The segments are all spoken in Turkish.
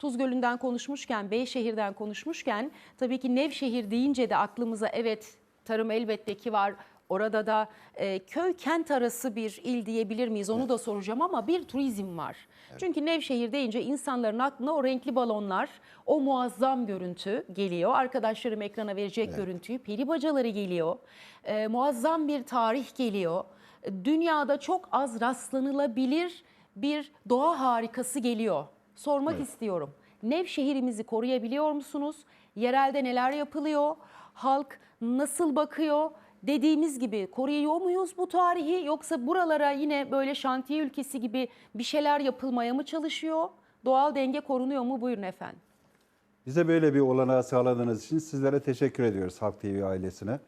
Tuz Gölü'nden konuşmuşken, Beyşehir'den konuşmuşken tabii ki Nevşehir deyince de aklımıza evet tarım elbette ki var. Orada da e, köy kent arası bir il diyebilir miyiz onu da soracağım ama bir turizm var. Çünkü Nevşehir deyince insanların aklına o renkli balonlar, o muazzam görüntü geliyor. Arkadaşlarım ekrana verecek görüntüyü. Peri bacaları geliyor. E, muazzam bir tarih geliyor. E, Dünyada çok az rastlanılabilir bir doğa harikası geliyor. Sormak istiyorum. Nevşehir'imizi koruyabiliyor musunuz? Yerelde neler yapılıyor? Halk nasıl bakıyor? Dediğimiz gibi koruyor muyuz bu tarihi yoksa buralara yine böyle şantiye ülkesi gibi bir şeyler yapılmaya mı çalışıyor? Doğal denge korunuyor mu? Buyurun efendim. Bize böyle bir olanağı sağladığınız için sizlere teşekkür ediyoruz Halk TV ailesine.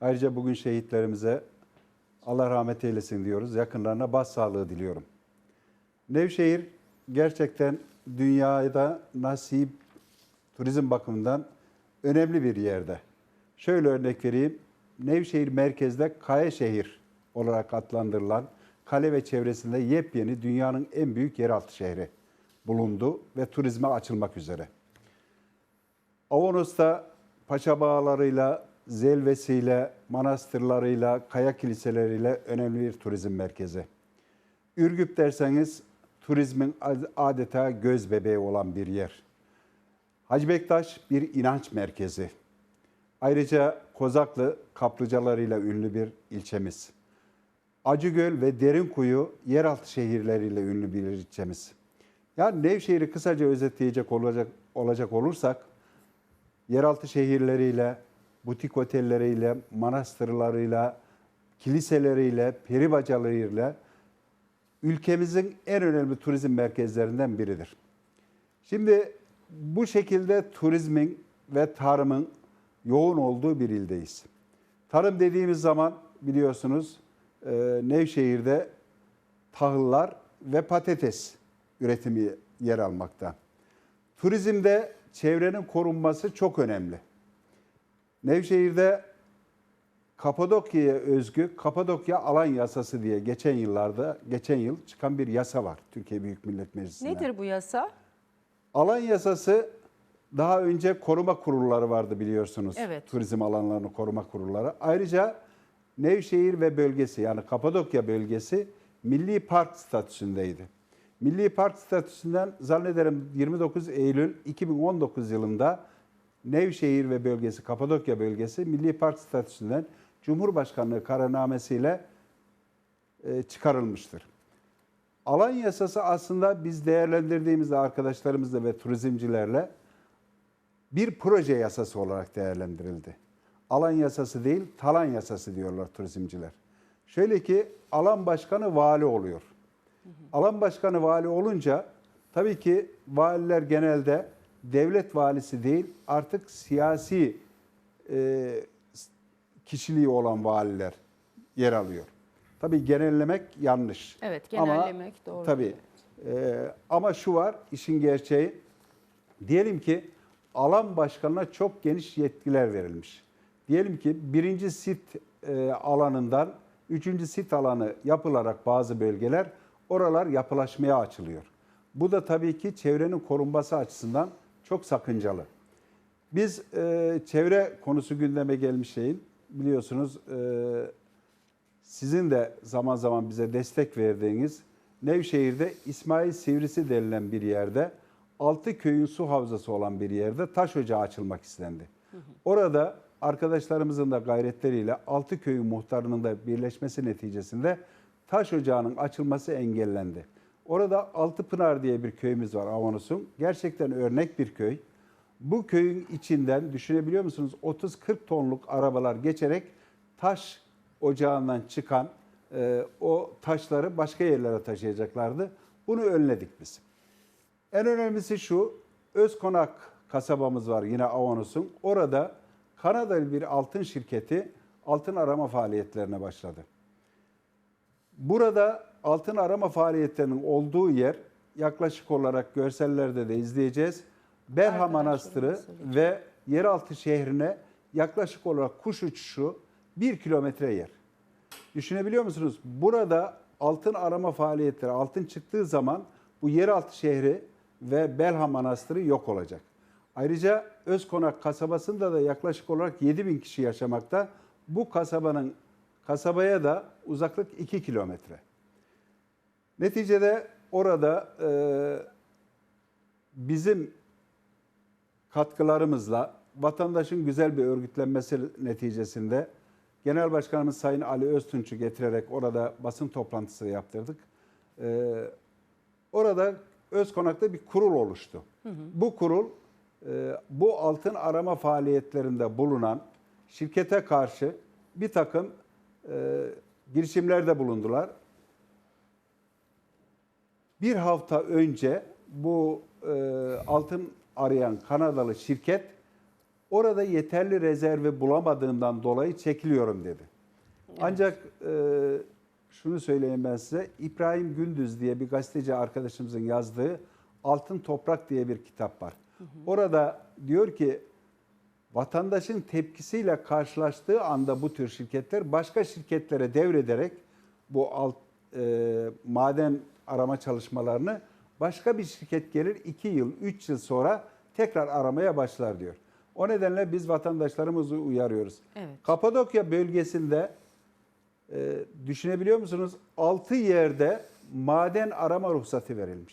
Ayrıca bugün şehitlerimize Allah rahmet eylesin diyoruz. Yakınlarına başsağlığı diliyorum. Nevşehir gerçekten dünyada nasip turizm bakımından önemli bir yerde. Şöyle örnek vereyim. Nevşehir merkezde Kaya şehir olarak adlandırılan kale ve çevresinde yepyeni dünyanın en büyük yeraltı şehri bulundu ve turizme açılmak üzere. Avanos'ta paşa bağlarıyla, zelvesiyle, manastırlarıyla, kaya kiliseleriyle önemli bir turizm merkezi. Ürgüp derseniz turizmin adeta göz bebeği olan bir yer. Hacı Bektaş bir inanç merkezi. Ayrıca Kozaklı kaplıcalarıyla ünlü bir ilçemiz. Acıgöl ve Derinkuyu yeraltı şehirleriyle ünlü bir ilçemiz. Yani Nevşehir'i kısaca özetleyecek olacak, olacak olursak, yeraltı şehirleriyle, butik otelleriyle, manastırlarıyla, kiliseleriyle, peribacalarıyla ülkemizin en önemli turizm merkezlerinden biridir. Şimdi bu şekilde turizmin ve tarımın yoğun olduğu bir ildeyiz. Tarım dediğimiz zaman biliyorsunuz e, Nevşehir'de tahıllar ve patates üretimi yer almakta. Turizmde çevrenin korunması çok önemli. Nevşehir'de Kapadokya'ya özgü Kapadokya Alan Yasası diye geçen yıllarda geçen yıl çıkan bir yasa var Türkiye Büyük Millet Meclisi'nde. Nedir bu yasa? Alan yasası daha önce koruma kurulları vardı biliyorsunuz. Evet. Turizm alanlarını koruma kurulları. Ayrıca Nevşehir ve bölgesi yani Kapadokya bölgesi milli park statüsündeydi. Milli park statüsünden zannederim 29 Eylül 2019 yılında Nevşehir ve bölgesi Kapadokya bölgesi milli park statüsünden Cumhurbaşkanlığı kararnamesiyle e, çıkarılmıştır. Alan yasası aslında biz değerlendirdiğimizde arkadaşlarımızla ve turizmcilerle bir proje yasası olarak değerlendirildi. Alan yasası değil, talan yasası diyorlar turizmciler. Şöyle ki alan başkanı vali oluyor. Alan başkanı vali olunca tabii ki valiler genelde devlet valisi değil artık siyasi e, kişiliği olan valiler yer alıyor. Tabii genellemek yanlış. Evet, Ama genellemek doğru. Tabii. Ee, ama şu var, işin gerçeği. Diyelim ki alan başkanına çok geniş yetkiler verilmiş. Diyelim ki birinci sit e, alanından üçüncü sit alanı yapılarak bazı bölgeler oralar yapılaşmaya açılıyor. Bu da tabii ki çevrenin korunması açısından çok sakıncalı. Biz e, çevre konusu gündeme gelmiş şeyin biliyorsunuz e, sizin de zaman zaman bize destek verdiğiniz Nevşehir'de İsmail Sivrisi denilen bir yerde altı köyün su havzası olan bir yerde taş ocağı açılmak istendi. Orada arkadaşlarımızın da gayretleriyle altı köyün muhtarının da birleşmesi neticesinde taş ocağının açılması engellendi. Orada Altıpınar diye bir köyümüz var Avanos'un. Gerçekten örnek bir köy. Bu köyün içinden düşünebiliyor musunuz 30-40 tonluk arabalar geçerek taş ocağından çıkan e, o taşları başka yerlere taşıyacaklardı. Bunu önledik biz. En önemlisi şu, Özkonak kasabamız var yine Avanos'un. Orada Kanadalı bir altın şirketi altın arama faaliyetlerine başladı. Burada altın arama faaliyetlerinin olduğu yer yaklaşık olarak görsellerde de izleyeceğiz. Berha Manastırı ve yeraltı şehrine yaklaşık olarak kuş uçuşu bir kilometre yer. Düşünebiliyor musunuz? Burada altın arama faaliyetleri, altın çıktığı zaman bu yeraltı şehri ve Belha Manastırı yok olacak. Ayrıca Özkonak kasabasında da yaklaşık olarak 7 bin kişi yaşamakta. Bu kasabanın kasabaya da uzaklık 2 kilometre. Neticede orada e, bizim katkılarımızla vatandaşın güzel bir örgütlenmesi neticesinde Genel Başkanımız Sayın Ali Öztunç'u getirerek orada basın toplantısı yaptırdık. Ee, orada Özkonak'ta bir kurul oluştu. Bu kurul e, bu altın arama faaliyetlerinde bulunan şirkete karşı bir takım e, girişimlerde bulundular. Bir hafta önce bu e, altın arayan Kanadalı şirket orada yeterli rezervi bulamadığından dolayı çekiliyorum dedi. Ancak e, şunu söyleyeyim ben size. İbrahim Gündüz diye bir gazeteci arkadaşımızın yazdığı Altın Toprak diye bir kitap var. Orada diyor ki vatandaşın tepkisiyle karşılaştığı anda bu tür şirketler başka şirketlere devrederek bu alt, e, maden arama çalışmalarını başka bir şirket gelir 2 yıl, 3 yıl sonra tekrar aramaya başlar diyor. O nedenle biz vatandaşlarımızı uyarıyoruz. Evet. Kapadokya bölgesinde e, düşünebiliyor musunuz? 6 yerde maden arama ruhsatı verilmiş.